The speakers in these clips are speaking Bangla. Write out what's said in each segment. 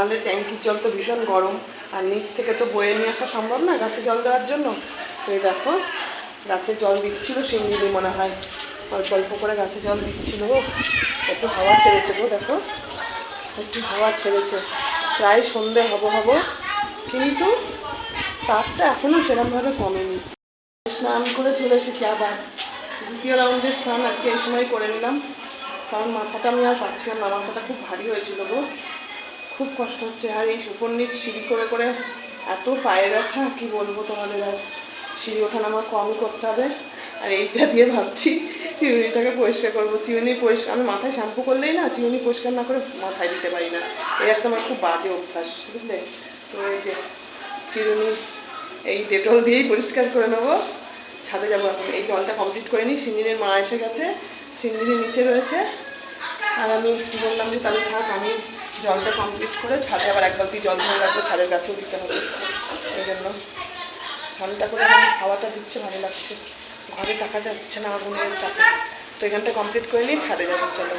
নাহলে ট্যাঙ্কির জল তো ভীষণ গরম। আর নিচ থেকে তো বয়ে নিয়ে আসা সম্ভব না গাছে জল দেওয়ার জন্য। তো এই দেখো, গাছে জল দিচ্ছিল শিঙ্গিনি মনে হয়। অল্প অল্প করে গাছে জল দিচ্ছিল। একটু হাওয়া ছেড়েছে গো, দেখো। একটু হাওয়া ছেড়েছে। প্রায় সন্ধে হব হব, কিন্তু তাপটা এখনও সেরমভাবে কমেনি। স্নান করে চলে এসেছি আবার। দ্বিতীয় রাউন্ডের স্নান আজকে এই সময় করে নিলাম। কারণ মাথাটা আমি আর পাচ্ছিলাম না, মাথাটা খুব ভারী হয়েছিল গো। খুব কষ্ট হচ্ছে। আর এই উপর সিঁড়ি করে করে এত পায়ে ব্যথা, কি বলব তোমাদের আর? সিঁড়ি ওঠানো আমার কম করতে হবে। আর এইটা দিয়ে ভাবছি চিরুনিটাকে পরিষ্কার করব। চিরুনি পরিষ্কার, আমি মাথায় শ্যাম্পু করলেই না চিরুনি পরিষ্কার না করে মাথায় দিতে পারি না। এই একটা আমার খুব বাজে অভ্যাস, বুঝলে? তো এই যে চিরুনি এই ডেটল দিয়েই পরিষ্কার করে নেব। ছাদে যাব এখন। এই জলটা কমপ্লিট করে নিই। সিঞ্জিনের মা এসে গেছে। সিঞ্জিনি নিচে রয়েছে। আর আমি বললাম যে, তাহলে থাক, আমি জলটা কমপ্লিট করে ছাদে আবার এক বালতি জল ধরে রাখব, ছাদের গাছেও দিতে হবে। এই জন্য স্নানটা করে হাওয়াটা দিচ্ছে, ভালো লাগছে। ঘরে থাকা যাচ্ছে না আগুনের তো এখানটা কমপ্লিট করে নিয়ে ছাদে যাব, চলো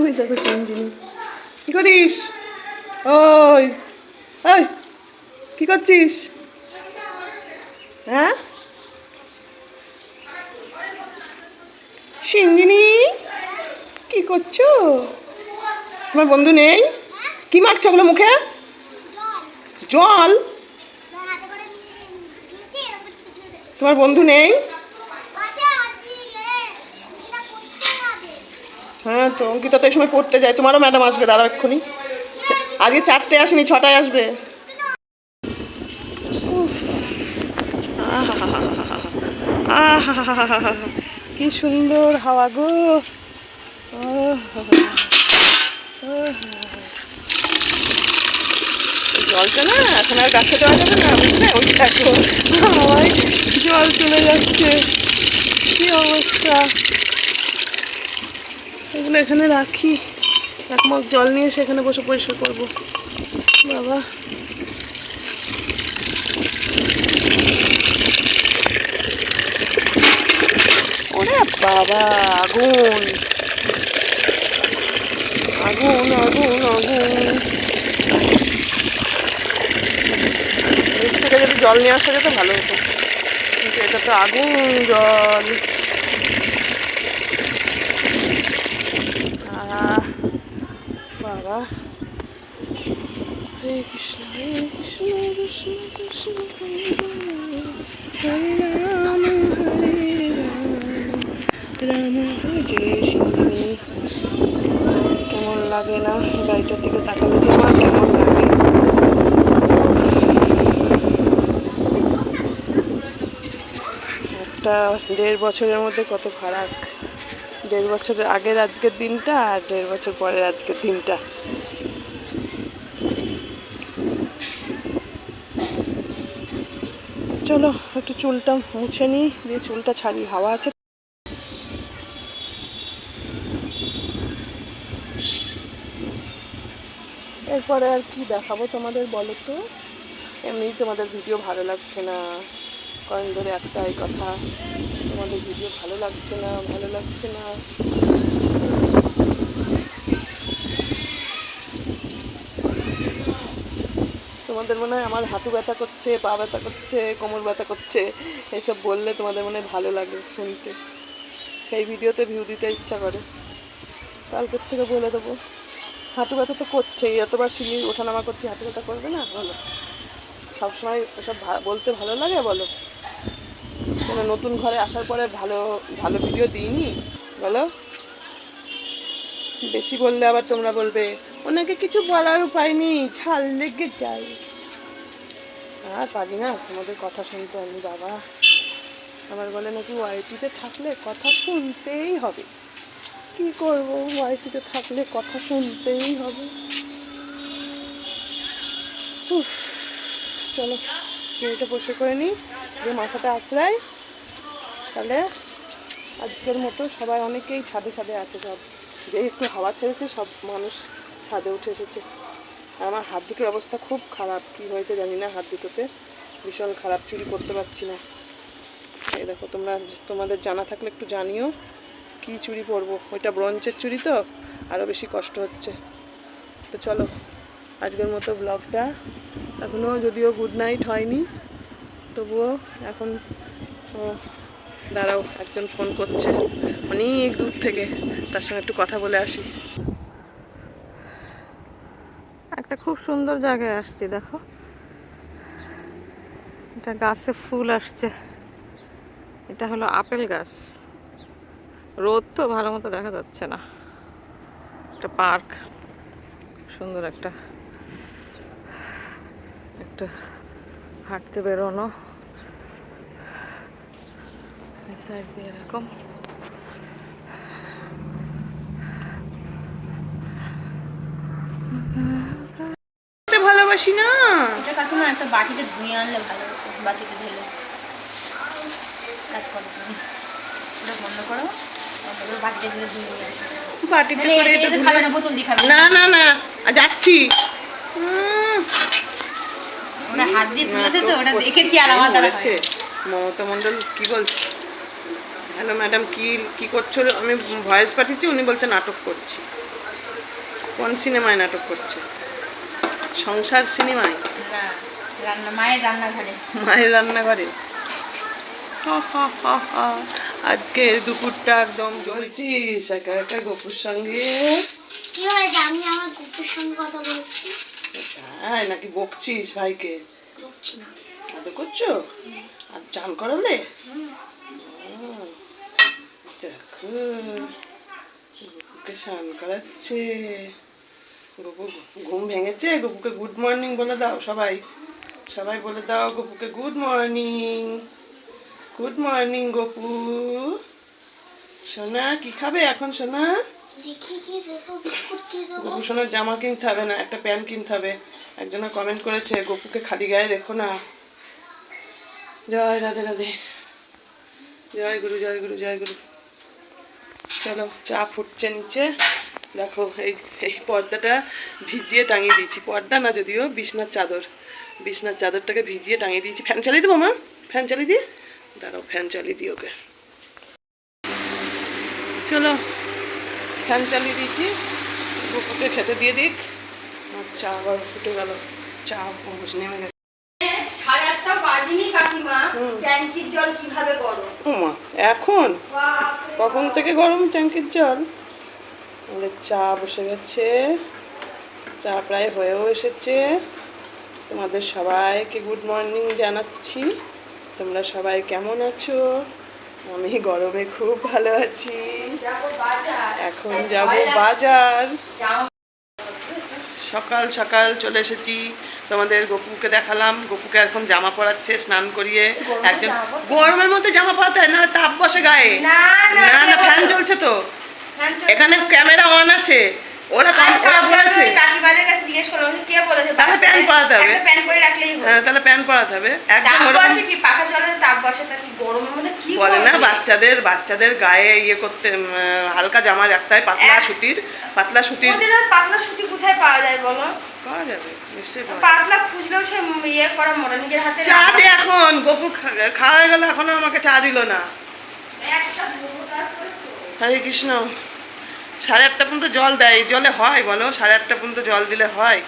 ওই দেখো সঞ্জিনী। কি করিস? ওই ওই কি করছিস? হ্যাঁ? সিঞ্জিনী কি করছ? তোমার বন্ধু নেই? কি মাখছো ওগুলো মুখে? জল। তোমার বন্ধু নেই হ্যাঁ তো, অঙ্কিতা তো এই সময় পড়তে যায়। তোমারও ম্যাডাম আসবে, দাঁড়াও এক্ষুনি। আজকে চারটে আসেনি, ছটায় আসবে। কি সুন্দর হাওয়া গো। জলটা না, এখন আর গাছে দেওয়া যাবে না, বুঝলে? ওই দেখো, হাওয়ায় জল চলে যাচ্ছে। কি অবস্থা? এগুলো এখানে রাখি। এক মগ জল নিয়ে সেখানে বসে পরিষ্কার করব। বাবা। ওরে বাবা, আগুন। আগুন আগুন আগুন। থেকে যদি জল নিয়ে আসা যেত, ভালো হতো। কিন্তু এটা তো আগুন, জল। বাবা হরে কৃষ্ণ কেমন লাগে? না গাড়িটার দিকে তাকালে যে আমার কেমন লাগে? একটা দেড় বছরের মধ্যে কত ফারাক। দেড় বছরের আগের আজকের দিনটা আর দেড় বছর পরের আজকের দিনটা। চলো, একটু চুলটা মুছে নিই, দিয়ে চুলটা ছাড়ি হাওয়া আছে। এরপরে আর কি দেখাবো তোমাদের বলো তো? এমনি তোমাদের ভিডিও ভালো লাগছে না? কয়েন ধরে একটাই কথা। তোমাদের ভিডিও ভালো লাগছে না, ভালো লাগছে না? তোমাদের মনে হয় আমার হাঁটু ব্যথা করছে, পা ব্যথা করছে, কোমর ব্যথা করছে? এসব বললে তোমাদের মনে ভালো লাগে শুনতে। সেই ভিডিওতে ভিউ দিতে ইচ্ছা করে। কালকের থেকে বলে দেবো। হাঁটু ব্যথা তো করছেই, এতবার সিঁড়ি ওঠানামা করছি, হাঁটু ব্যথা করবে না? বলো। সবসময় ওসব বলতে ভালো লাগে বলো? কোনো নতুন ঘরে আসার পরে ভালো ভালো ভিডিও দিইনি? বলো। বেশি বললে আবার তোমরা বলবে, ওনাকে কিছু বলার উপায় নেই, ঝাল লেগে যায়। আর পারি না, তোমাদের কথা শুনতে আমি বাবা। আবার বলে নাকি ওয়াইটিতে থাকলে কথা শুনতেই হবে। কি করব, ওয়াইটিতে থাকলে কথা শুনতেই হবে। চলো চিনিটা পরিষ্কার করে নিই, যে মাথাটা আঁচড়াই তাহলে আজকের মতো সবাই অনেকেই ছাদে ছাদে আছে সব। যে একটু হাওয়া ছেড়েছে, সব মানুষ ছাদে উঠে এসেছে। আর আমার হাত দুটোর অবস্থা খুব খারাপ। কি হয়েছে জানি না হাত দুটোতে। ভীষণ খারাপ, চুরি করতে পারছি না। এই দেখো, তোমরা, তোমাদের জানা থাকলে একটু জানিও। কি চুরি পরবো ওইটা ব্রঞ্চের চুরি তো? আরও বেশি কষ্ট হচ্ছে। তো চলো, আজকের মতো ব্লগটা এখনও যদিও গুড নাইট হয়নি, তবুও এখন দাঁড়াও, একজন ফোন করছে। অনেক দূর থেকে। তার সঙ্গে একটু কথা বলে আসি। একটা খুব সুন্দর জায়গায় আসছি, দেখো। এটা গাছে ফুল আসছে। এটা হলো আপেল গাছ। রোদ তো ভালো মতো দেখা যাচ্ছে না। একটা পার্ক। সুন্দর একটা একটা হাঁটতে বেরোনো। সাইড দিয়ে এরকম ভালোবাসি না। এটা কাকিমা একটা বাটিতে ধুয়ে আনলে ভালো হতো বাটিতে ঢেলে। কাজ করো তুমি। ওটা বন্ধ করো বাটিতে ধুয়ে বাটিতে করে এটা- খাবে ধুলে- না বোতল দিয়ে খাবে না। না যাচ্ছি। ওরা হাত দিয়ে তুলেছে তো ওটা। দেখেছি আর আমার মমতা মণ্ডল কি বলছে? হ্যালো ম্যাডাম কি কি করছ? আমি ভয়েস পাঠিয়েছি উনি বলছে নাটক করছি। কোন সিনেমায় নাটক করছে? সংসার সিনেমায়? রান্না মায়ের রান্নাঘরে। মায়ের রান্নাঘরে? হা, হা, হা, হা। আজকে দুপুরটা একদম চলছিস একা একা গপুর সঙ্গে। কি হয়েছে? আমি আমার কুকুরের সঙ্গে কথা বলছি। হ্যাঁ নাকি বকছিস ভাইকে? না। আদৌ করছ? আর চান করালে? দেখো গপুকে স্নান করাচ্ছে। গপু ঘুম ভেঙেছে গপুকে গুড মর্নিং বলে দাও সবাই। সবাই বলে দাও গপুকে good morning good morning Gopu. সোনা কি খাবে এখন সোনা? গপু সোনার জামা কিনতে হবে না একটা প্যান্ট কিনতে হবে। একজনে কমেন্ট করেছে গপুকে খালি গায়ে রেখো না। জয় রাধে রাধে। জয় গুরু জয় গুরু জয় গুরু। চলো, চা ফুটছে নিচে। দেখো, এই এই পর্দাটা ভিজিয়ে টাঙিয়ে দিয়েছি। পর্দা না যদিও, বিছনার চাদর। বিছনার চাদরটাকে ভিজিয়ে টাঙিয়ে দিয়েছি। ফ্যান চালিয়ে দেবো, মা? ফ্যান চালিয়ে দিয়ে? দাঁড়াও, ফ্যান চালিয়ে দিই ওকে। চলো, ফ্যান চালিয়ে দিয়েছি। গপুকে খেতে দিয়ে দিক। আর চা আবার ফুটে গেল। চা নেমে গেছে। আটটা বাজিনি কাকিমা। ট্যাঙ্কির জল কীভাবে গরম? ওমা এখন? কখন থেকে গরম ট্যাঙ্কির জল? আমাদের চা বসে গেছে। চা প্রায় হয়েও এসেছে। তোমাদের সবাইকে গুড মর্নিং জানাচ্ছি। তোমরা সবাই কেমন আছো? আমি গরমে খুব ভালো আছি। এখন যাব বাজার। সকাল সকাল চলে এসেছি। তোমাদের গপুকে দেখালাম। গপুকে এখন জামা পরাচ্ছে স্নান করিয়ে একজন গরমের মধ্যে জামা পরাতে হয় না তাপ বসে গায়ে। না, না, ফ্যান চলছে তো। এখানে ক্যামেরা অন আছে। ওরা আরে কাম- ওরা বলেছে কাকিমাদের কাছে জিজ্ঞেস করলাম কে বলেছে? তাহলে পরাতে হবে। রাখলেই হ্যাঁ, তাহলে প্যান পরাতে হবে। একদম ওরকম কি? পাখা চলে তাপ বসে তা গরমের মধ্যে কি বলে না বাচ্চাদের বাচ্চাদের গায়ে ইয়ে করতে হালকা জামা রাখতে হয় পাতলা সুতির পাতলা সুতির পাতলা সুতি কোথায় পাওয়া যায় বলো? পাওয়া যাবে। পাতলা খুঁজলেও সে ইয়ে করা মোটা নিজের হাতে চা দে এখন গপুর খাওয়া হয়ে গেল এখনও আমাকে চা দিল না। হরে কৃষ্ণ সাড়ে আটটা পর্যন্ত জল দেয় জলে হয় বলো সাড়ে আটটা পর্যন্ত জল দিলে হয়।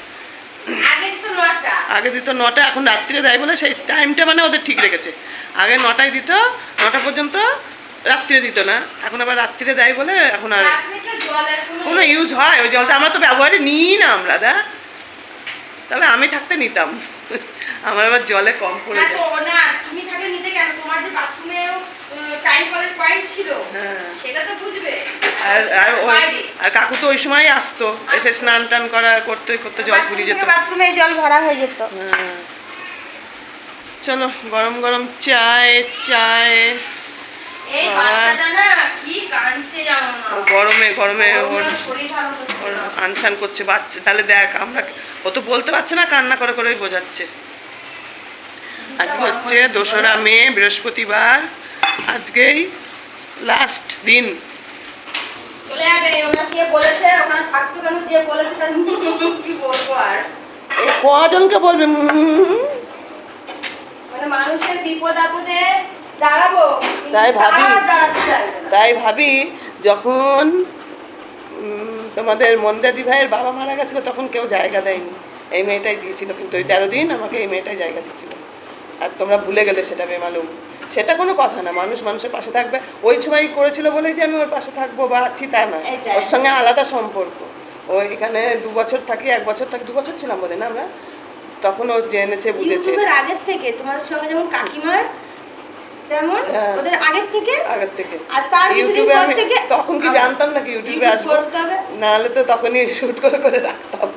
আগে দিত নটা। এখন রাত্রিরে দেয় বলে সেই টাইমটা মানে ওদের ঠিক রেখেছে। আগে নটায় দিত নটা পর্যন্ত রাত্রিরে দিত না এখন আবার রাত্রিরে দেয় বলে এখন আর কোনো ইউজ হয় ওই জলটা আমরা তো ব্যবহারে নিই না আমরা দা তবে আমি থাকতে নিতাম। আমার আবার জলে কম পড়ে না যায়। তো না তুমি থাকে নিতে কেন? তোমার যে বাথরুমে টাইম কলের পয়েন্ট ছিল হ্যাঁ। সেটা তো বুঝবে। আর আর ওই আর কাকু তো ওই সময় আসতো এসে স্নান টান করা করতে করতে জল পুড়িয়ে যেত। বাথরুমে জল ভরা হয়ে যেত। হ্যাঁ। চলো গরম গরম চায় চায়। এই বাচ্চাটা না কি কাঁদছে ও গরমে গরমে ওর আনসান করছে বাচ্চা তাহলে দেখ আমরা ও তো বলতে পারছে না কান্না করে করেই বোঝাচ্ছে। আজকে হচ্ছে দোসরা মে বৃহস্পতিবার। আজকেই লাস্ট দিন। চলে যাবে ওনার বলেছে? ওখানে থাকছো কেন যে বলেছে তার কি বলব আর? কজনকে বলবে? মানে মানুষের বিপদ আপদে দাঁড়াবো। তাই ভাবি। তাই ভাবি যখন তোমাদের মন্দাদি ভাইয়ের বাবা মারা গেছিল তখন কেউ জায়গা দেয়নি। এই মেয়েটাই দিয়েছিল কিন্তু ওই তেরো দিন আমাকে এই মেয়েটাই জায়গা দিচ্ছিল আর তোমরা ভুলে গেলে সেটা বেমালুম। সেটা কোনো কথা না মানুষ মানুষের পাশে থাকবে। ওই সময় করেছিল বলেই যে আমি ওর পাশে থাকব বা আছি তা না ওর সঙ্গে আলাদা সম্পর্ক। ও এখানে দু বছর থাকি এক বছর থাকি দু বছর ছিলাম বোধ না আমরা? তখন ও জেনেছে বুঝেছে। আগের থেকে তোমার সঙ্গে যেমন কাকিমার তেমন? হ্যাঁ। ওদের আগের থেকে? আগের থেকে। আর তার ইউটিউবে আমি তখন কি জানতাম ইউটিউবে আসব? নাহলে তো তখনই শুট করে করে রাখতাম।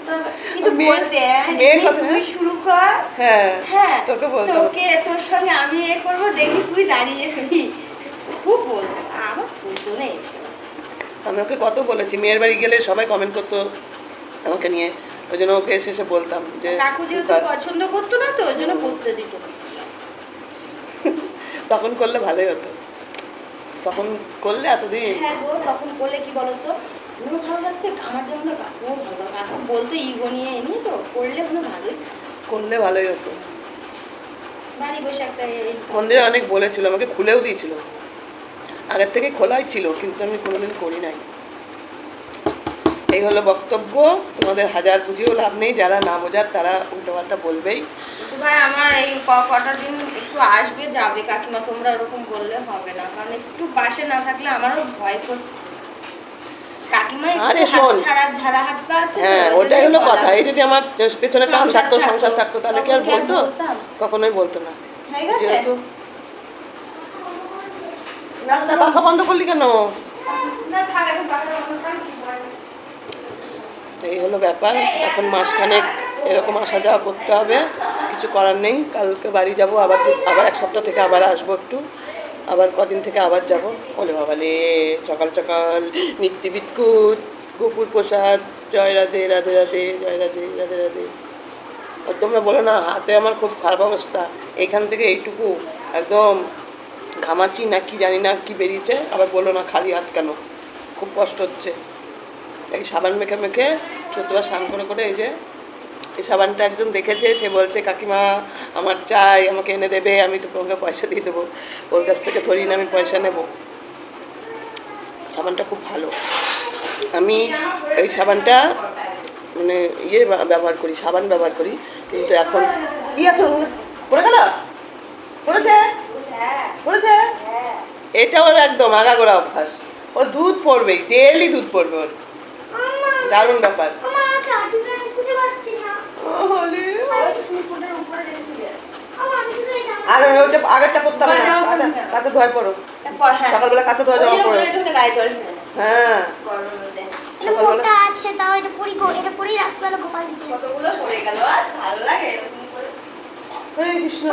কিন্তু বলতে "দিদি, তুই হ্যাঁ? শুরু কর। হ্যাঁ হ্যাঁ তোকে বলতাম তোকে তোর সঙ্গে আমি এ করব দেখি তুই দাঁড়িয়ে ফেলি খুব বলতো আমার নেই। আমি ওকে কত বলেছি মেয়ের বাড়ি গেলে সবাই কমেন্ট করতো আমাকে নিয়ে। ওই জন্য ওকে এসে এসে বলতাম যে কাকু যেহেতু পছন্দ করতো না তো ওই জন্য বলতে দিত। তখন করলে ভালোই হতো। তখন করলে এতদিন হ্যাঁ গো তখন করলে কি বলতো? পুরো ভালো লাগছে? আমার যেমন কাকুও ভালো কাকু বলতো ইগো নিয়ে এনি তো করলে কোনো ভালোই। করলে ভালোই হতো। বাড়ি বসে একটা মন্দিরে অনেক বলেছিল আমাকে খুলেও দিয়েছিল। আগের থেকে খোলাই ছিল কিন্তু আমি কোনোদিন করি নাই। এই হলো বক্তব্য। তোমাদের হাজার বুঝিয়েও লাভ নেই যারা না বোঝার তারা উল্টোপাল্টা বলবেই। ভাই আমার এই কটা দিন একটু আসবে যাবে কাকিমা তোমরা ওরকম বললে হবে না। কারণ একটু পাশে না থাকলে আমারও ভয় করছে। আরে শোন। হ্যাঁ ওটাই হলো কথা। এই যদি আমার পেছনে টান থাকতো থাকতো, সংসার থাকতো তাহলে কি আর তখন কি আর বলতো কখনোই বলতো না। গেছে? যেহেতু রাস্তা পাখা বন্ধ করলি কেন? না থাক এখন পাখাটা বন্ধ কর, কি বলে? এই হলো ব্যাপার। এখন মাসখানেক এরকম আসা যাওয়া করতে হবে। কিছু করার নেই। কালকে বাড়ি যাব, আবার আবার এক সপ্তাহ থেকে আবার আসব একটু। আবার কদিন থেকে আবার যাব। বলে বাবা লে, সকাল সকাল। মিত্তি বিৎকুট গোপুর প্রসাদ, জয় রাধে রাধে রাধে, জয় রাধে রাধে রাধে। তোমরা বলো না, হাতে আমার খুব খারাপ অবস্থা। এইখান থেকে এইটুকু একদম ঘামাচি না, কি জানি না কি বেরিয়েছে। আবার বলো না খালি হাত কেন? খুব কষ্ট হচ্ছে। এই সাবান মেখে মেখে চোদ্দবার স্নান করে করে এই যে এই সাবানটা একজন দেখেছে সে বলছে কাকিমা আমার চাই আমাকে এনে দেবে আমি তো তোমাকে পয়সা দিয়ে দেবো। ওর কাছ থেকে ধরি না আমি পয়সা নেব। সাবানটা খুব ভালো। আমি এই সাবানটা মানে ইয়ে ব্যবহার করি সাবান ব্যবহার করি কিন্তু এখন কি আছে পড়ে গেল? পড়েছে? পড়েছে? এটা ওর একদম আগাগোড়া অভ্যাস। ও দুধ পড়বেই ডেলি দুধ পড়বে ওর। দারুণ ব্যাপার। আর ওইটা আগেরটা করতে হবে না। কাঁচা কাঁচা ধোয়া পড়ো। হ্যাঁ। সকালবেলা ধোয়া পড়ো। মনে হয়। এটা মোটা আছে তাও এটা পরি এটা পরি রাখতে গোপাল দিতে। কতগুলো পড়ে গেল আর ভালো লাগে হরে কৃষ্ণ।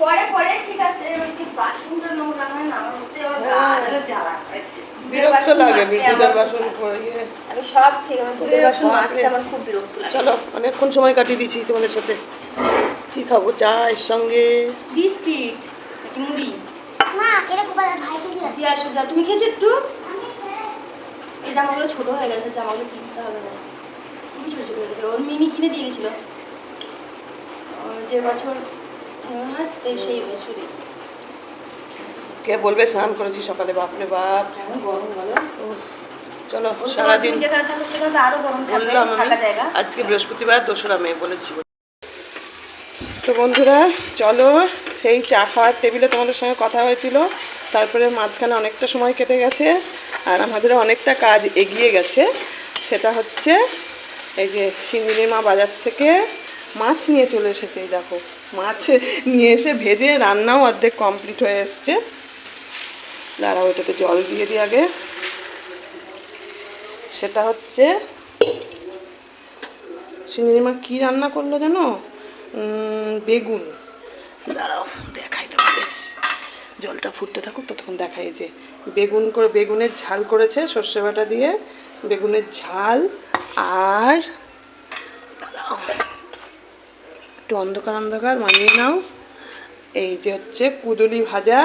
পরে পরে ঠিক আছে ওই যে বাথরুমটা নোংরা হয় না আমার হতে আমার গা। জ্বালা করে। বিরক্ত লাগে বিদ্যুতের বাসন। আমি সব ঠিক আমার বাসন মাজতে আমার খুব বিরক্ত লাগে। চলো অনেকক্ষণ সময় কাটিয়ে দিচ্ছি তোমাদের সাথে। কি খাব? চায়ের সঙ্গে। বিস্কিট নাকি মুড়ি? না এটা গোপাল ভাইকে দিয়ে দিয়ে আসো যা তুমি খেয়েছো একটু? এই জামাগুলো ছোট হয়ে গেছে জামাগুলো কিনতে হবে না। খুবই ছোট ছোট হয়ে গেছে। ওর মিমি কিনে দিয়ে গেছিল। যে বছর হয় সেই বছরই। কে বলবে? স্নান করেছি সকালে বাপরে বাপ। চলো সারাদিন বললাম আজকে বৃহস্পতিবার দোসরা মে বলেছি। তো বন্ধুরা চলো সেই চা খাওয়ার টেবিলে তোমাদের সঙ্গে কথা হয়েছিল। তারপরে মাঝখানে অনেকটা সময় কেটে গেছে আর আমাদের অনেকটা কাজ এগিয়ে গেছে। সেটা হচ্ছে এই যে শিঙ্গিনী মা বাজার থেকে মাছ নিয়ে চলে এসেছে দেখো। মাছ নিয়ে এসে ভেজে রান্নাও অর্ধেক কমপ্লিট হয়ে এসছে। দাঁড়াও ওইটাতে জল দিয়ে দিই আগে। সেটা হচ্ছে শিঙিনি মা কী রান্না করল উম, বেগুন। দাঁড়াও দেখাই তো জলটা ফুটতে থাকুক ততক্ষণ দেখাই যে বেগুন করে বেগুনের ঝাল করেছে সর্ষে বাটা দিয়ে বেগুনের ঝাল আর দাঁড়াও। একটু অন্ধকার অন্ধকার মানিয়ে নাও। এই যে হচ্ছে কুদুলি ভাজা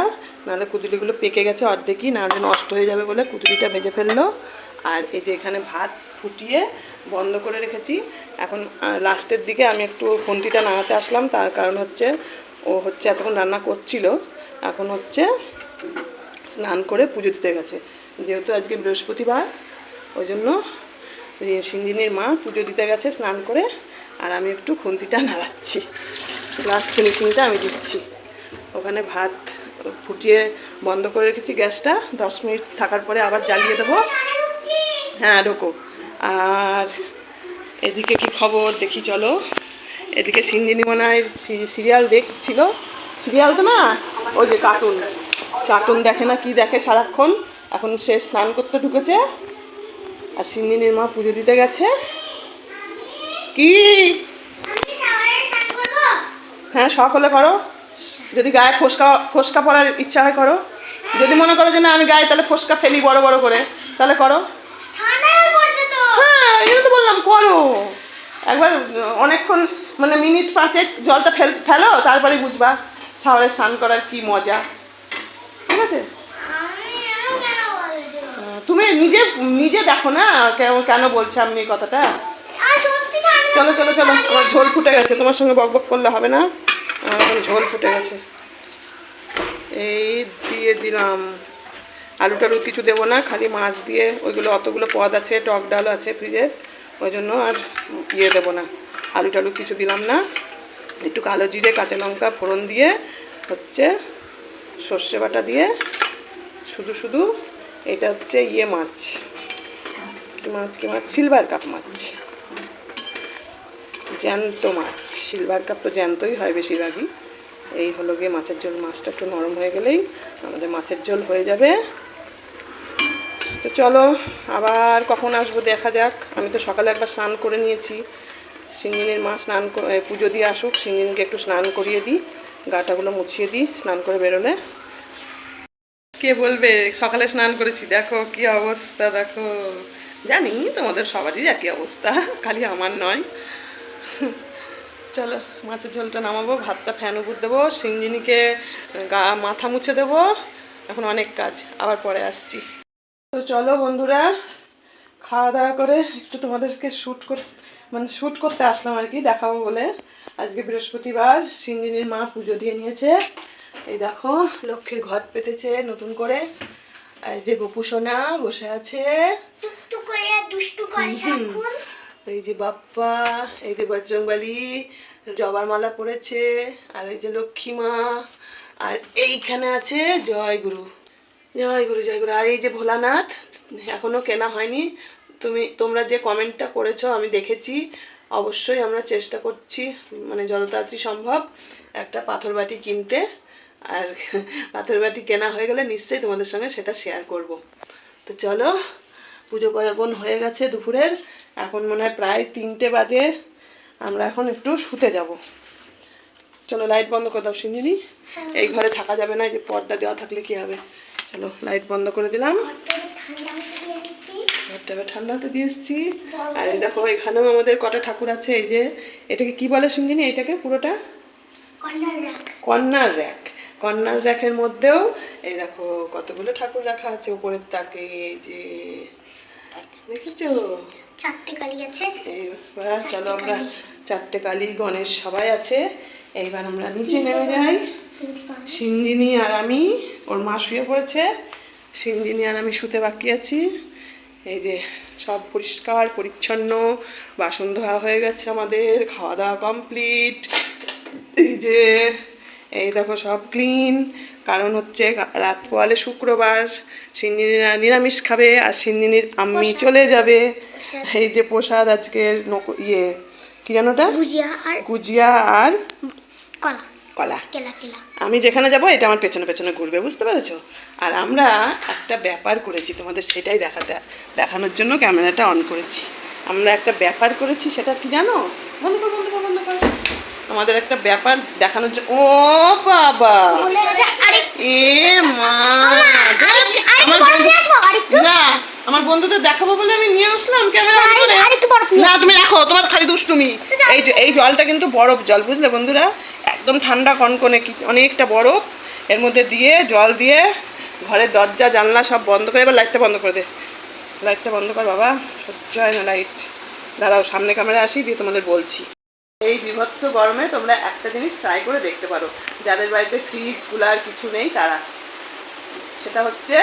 নাহলে কুদুলিগুলো পেকে গেছে অর্ধেকই না নাহলে নষ্ট হয়ে যাবে বলে কুদুলিটা ভেজে ফেলল। আর এই যে এখানে ভাত ফুটিয়ে বন্ধ করে রেখেছি। এখন লাস্টের দিকে আমি একটু খুন্তিটা নাড়াতে আসলাম। তার কারণ হচ্ছে, ও হচ্ছে এতক্ষণ রান্না করছিল। এখন হচ্ছে স্নান করে পুজো দিতে গেছে। যেহেতু আজকে বৃহস্পতিবার, ওই জন্য সিঞ্জিনীর মা পুজো দিতে গেছে স্নান করে। আর আমি একটু খুন্তিটা নাড়াচ্ছি। লাস্ট ফিনিশিংটা আমি দিচ্ছি। ওখানে ভাত ফুটিয়ে বন্ধ করে রেখেছি গ্যাসটা দশ মিনিট থাকার পরে আবার জ্বালিয়ে দেবো। হ্যাঁ ঢোকো। আর এদিকে কি খবর? দেখি চলো। এদিকে সিঞ্জিনি মনে সিরিয়াল দেখছিল। সিরিয়াল তো না? ওই যে কার্টুন কার্টুন দেখে না কি দেখে সারাক্ষণ? এখন সে স্নান করতে ঢুকেছে। আর সিঞ্জিনির মা পুজো দিতে গেছে। কি? হ্যাঁ হলে করো। যদি গায়ে ফোসকা ফোসকা পড়ার ইচ্ছা হয় করো। যদি মনে করো যে না আমি গায়ে তাহলে ফোসকা ফেলি বড় বড় করে তাহলে করো। হয়ে পড়ছে তো। বললাম করো। একবার অনেকক্ষণ মানে মিনিট পাঁচেক জলটা ফেল ফেলো তারপরে বুঝবা শাওয়ারে স্নান করার কি মজা। ঠিক আছে? তুমি নিজে নিজে দেখো না কেন কেন বলছে আমি এই কথাটা। চলো চলো চলো আমার ঝোল ফুটে গেছে তোমার সঙ্গে বক বক করলে হবে না। এখন ঝোল ফুটে গেছে। এই দিয়ে দিলাম। আলু টালু কিছু দেবো না, খালি মাছ দিয়ে ওইগুলো অতগুলো পদ আছে, টক ডাল আছে ফ্রিজে, ওই জন্য আর ইয়ে দেবো না। আলু টালু কিছু দিলাম না। একটু কালো জিরে, কাঁচা লঙ্কা ফোড়ন দিয়ে হচ্ছে সর্ষে বাটা দিয়ে শুধু শুধু এটা হচ্ছে ইয়ে মাছ। মাছ, কি মাছ? সিলভার কাপ মাছ। জ্যান্ত মাছ, সিলভার কাপ তো জ্যান্তই হয় বেশিরভাগই। এই হলো গিয়ে মাছের ঝোল, মাছটা একটু নরম হয়ে গেলেই আমাদের মাছের ঝোল হয়ে যাবে। তো চলো, আবার কখন আসব দেখা যাক। আমি তো সকালে একবার স্নান করে নিয়েছি। সিঙ্গিনীর মা স্নান পুজো দিয়ে আসুক সিঙ্গিনকে একটু স্নান করিয়ে দিই। গাটাগুলো মুছিয়ে দিই, স্নান করে বেরোলে। কে বলবে, সকালে স্নান করেছি, দেখো কি অবস্থা, দেখো। জানি, তোমাদের সবারই একই অবস্থা, খালি আমার নয়। চলো মাছের ঝোলটা নামাবো ভাতটা ফ্যান উপর দেবো সিঞ্জিনিকে গা মাথা মুছে দেবো। এখন অনেক কাজ আবার পরে আসছি। তো চলো বন্ধুরা খাওয়া দাওয়া করে একটু তোমাদেরকে শ্যুট কর মানে শ্যুট করতে আসলাম আর কি দেখাবো বলে। আজকে বৃহস্পতিবার সিঞ্জিনির মা পুজো দিয়ে নিয়েছে। এই দেখো লক্ষ্মীর ঘট পেতেছে নতুন করে। এই যে গোপু সোনা বসে আছে। দুষ্টু করে সাক্ষণ এই যে বাপ্পা, এই যে বজরংবলী জবার মালা পরেছে, আর এই যে লক্ষ্মী মা আর এইখানে আছে জয় গুরু জয় গুরু জয় গুরু আর এই যে ভোলানাথ, এখনও কেনা হয়নি। তুমি, তোমরা যে কমেন্টটা করেছ, আমি দেখেছি। অবশ্যই আমরা চেষ্টা করছি মানে যত তাড়াতাড়ি সম্ভব একটা পাথর বাটি কিনতে। আর পাথর বাটি কেনা হয়ে গেলে নিশ্চয়ই তোমাদের সঙ্গে সেটা শেয়ার করব। তো চলো, পুজো পার্বণ হয়ে গেছে দুপুরের। এখন মনে হয় প্রায় তিনটে বাজে। আমরা এখন একটু শুতে যাব। চলো লাইট বন্ধ করে দাও সিঞ্জিনি এই ঘরে থাকা যাবে না এই যে পর্দা দেওয়া থাকলে কি হবে? চলো লাইট বন্ধ করে দিলাম। ঘরটা ঠান্ডাতে দিয়ে এসছি। আর এই দেখো এখানেও আমাদের কটা ঠাকুর আছে এই যে এটাকে কি বলে সিঞ্জিনি এটাকে পুরোটা? কর্নার কন্যার র্যাক। কন্যার র্যাকের মধ্যেও এই দেখো কতগুলো ঠাকুর রাখা আছে উপরের তাকে এই যে দেখেছ? চারটে কালি আছে। এইবার চলো আমরা চারটে কালী গণেশ সবাই আছে। এইবার আমরা নিচে নেমে যাই। সিন্দিনী আর আমি ওর মা শুয়ে পড়েছে। সিন্দিনী আর আমি শুতে বাকি আছি। এই যে সব পরিষ্কার পরিচ্ছন্ন বাসন ধোয়া হয়ে গেছে আমাদের খাওয়া দাওয়া কমপ্লিট এই যে এই দেখো সব ক্লিন কারণ হচ্ছে রাত পোয়ালে শুক্রবার সিন্দিনীরা নিরামিষ খাবে আর সিন্দিনীর আম্মি চলে যাবে। এই যে প্রসাদ আজকের নক- ইয়ে কি জানো ওটা? গুজিয়া আর কলা। আমি যেখানে যাব এটা আমার পেছনে পেছনে ঘুরবে বুঝতে পেরেছ? আর আমরা একটা ব্যাপার করেছি তোমাদের সেটাই দেখাতে দেখানোর জন্য ক্যামেরাটা অন করেছি। আমরা একটা ব্যাপার করেছি সেটা কি জানো? বন্ধ বন্ধ বন্ধ কর। আমাদের একটা ব্যাপার দেখানোর জন্য। ও বাবা! এ মা আমার না আমার বন্ধুদের দেখাবো বলে আমি নিয়ে আসলাম ক্যামেরা না তুমি রাখো তোমার খালি দুষ্টুমি। এই যে এই জলটা কিন্তু বরফ জল বুঝলে বন্ধুরা? একদম ঠান্ডা কনকনে কি অনেকটা বরফ। এর মধ্যে দিয়ে জল দিয়ে ঘরের দরজা জানলা সব বন্ধ করে এবার লাইটটা বন্ধ করে দে। লাইটটা বন্ধ কর বাবা সহ্য হয় না লাইট দাঁড়াও সামনে ক্যামেরা আসি দিয়ে তোমাদের বলছি। এই বিভৎস গরমে তোমরা একটা জিনিস ট্রাই করে দেখতে পারো। যাদের বাড়িতে ফ্রিজ কুলার কিছু নেই তারা। সেটা হচ্ছে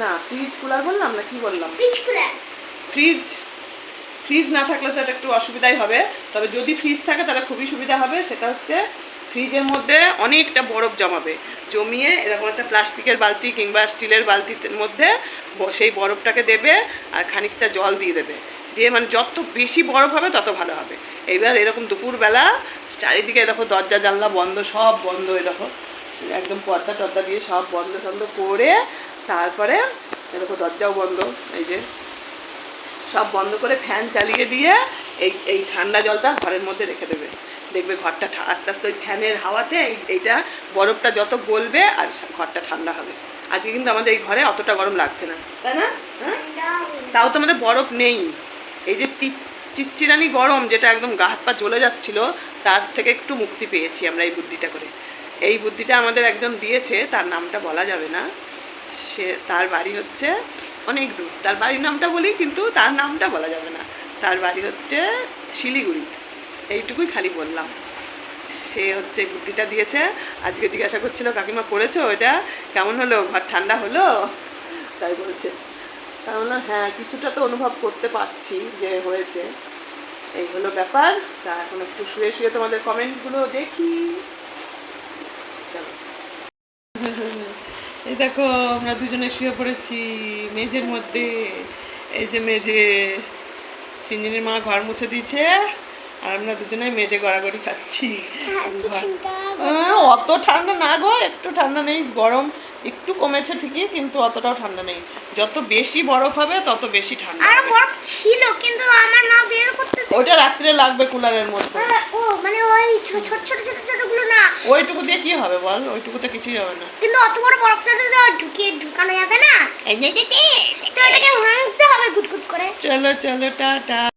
না ফ্রিজ কুলার বললাম না কি বললাম? ফ্রিজ ফ্রিজ না থাকলে তো এটা একটু অসুবিধাই হবে। তবে যদি ফ্রিজ থাকে তাহলে খুবই সুবিধা হবে। সেটা হচ্ছে ফ্রিজের মধ্যে অনেকটা বরফ জমাবে। জমিয়ে এরকম একটা প্লাস্টিকের বালতি কিংবা স্টিলের বালতির মধ্যে সেই বরফটাকে দেবে আর খানিকটা জল দিয়ে দেবে। দিয়ে মানে যত বেশি বরফ হবে তত ভালো হবে। এইবার এরকম দুপুরবেলা চারিদিকে দেখো দরজা জানলা বন্ধ সব বন্ধ হয়ে দেখো। একদম পর্দা টর্দা দিয়ে সব বন্ধ টন্ধ করে তারপরে এরকম দরজাও বন্ধ এই যে। সব বন্ধ করে ফ্যান চালিয়ে দিয়ে এই এই ঠান্ডা জলটা ঘরের মধ্যে রেখে দেবে। দেখবে ঘরটা আস্তে আস্তে ওই ফ্যানের হাওয়াতে এই- এইটা বরফটা যত গলবে আর ঘরটা ঠান্ডা হবে। আজকে কিন্তু আমাদের এই ঘরে অতটা গরম লাগছে না। তাই না? হ্যাঁ? তাও তো আমাদের বরফ নেই। এই যে চিচ্চিরানি গরম যেটা একদম গা হাত পা জ্বলে যাচ্ছিল, তার থেকে একটু মুক্তি পেয়েছি আমরা এই বুদ্ধিটা করে। এই বুদ্ধিটা আমাদের একজন দিয়েছে, তার নামটা বলা যাবে না। সে, তার বাড়ি হচ্ছে অনেক দূর। তার বাড়ির নামটা বলি কিন্তু তার নামটা বলা যাবে না। তার বাড়ি হচ্ছে শিলিগুড়ি। এইটুকুই খালি বললাম। সে হচ্ছে বুদ্ধিটা দিয়েছে। আজকে জিজ্ঞাসা করছিল, কাকিমা করেছ এটা কেমন হলো? ঘর ঠান্ডা হলো? তাই বলছে। তার বললাম হ্যাঁ কিছুটা তো অনুভব করতে পারছি যে হয়েছে। এই হলো ব্যাপার। তা এখন একটু শুয়ে শুয়ে তোমাদের কমেন্টগুলো দেখি। চলো। এই দেখো আমরা দুজনে শুয়ে পড়েছি মেঝের মধ্যে। এই যে মেঝে সিঞ্জিনীর মা ঘর মুছে দিয়েছে আর আমরা দুজনে মেঝে গড়াগড়ি খাচ্ছি। ঘর- অত ঠান্ডা না গো একটু ঠান্ডা নেই গরম। একটু কমেছে ঠিকই কিন্তু অতটাও ঠান্ডা নেই। যত বেশি বরফ হবে তত বেশি ঠান্ডা আর বরফ ছিল কিন্তু আমার মা বের করতে ওটা রাত্রে লাগবে কুলারের মধ্যে। ও মানে ওই ছোট ছোট ছোট ছোটগুলো না। ওইটুকু দিয়ে কি হবে বল? ওইটুকুতে কিছুই হবে না। কিন্তু অত বড় বরফটা তো ঢুকিয়ে ঢুকানো যাবে না। তো এটাকে ভাঙতে হবে গুটগুট করে। চলো চলো টাটা।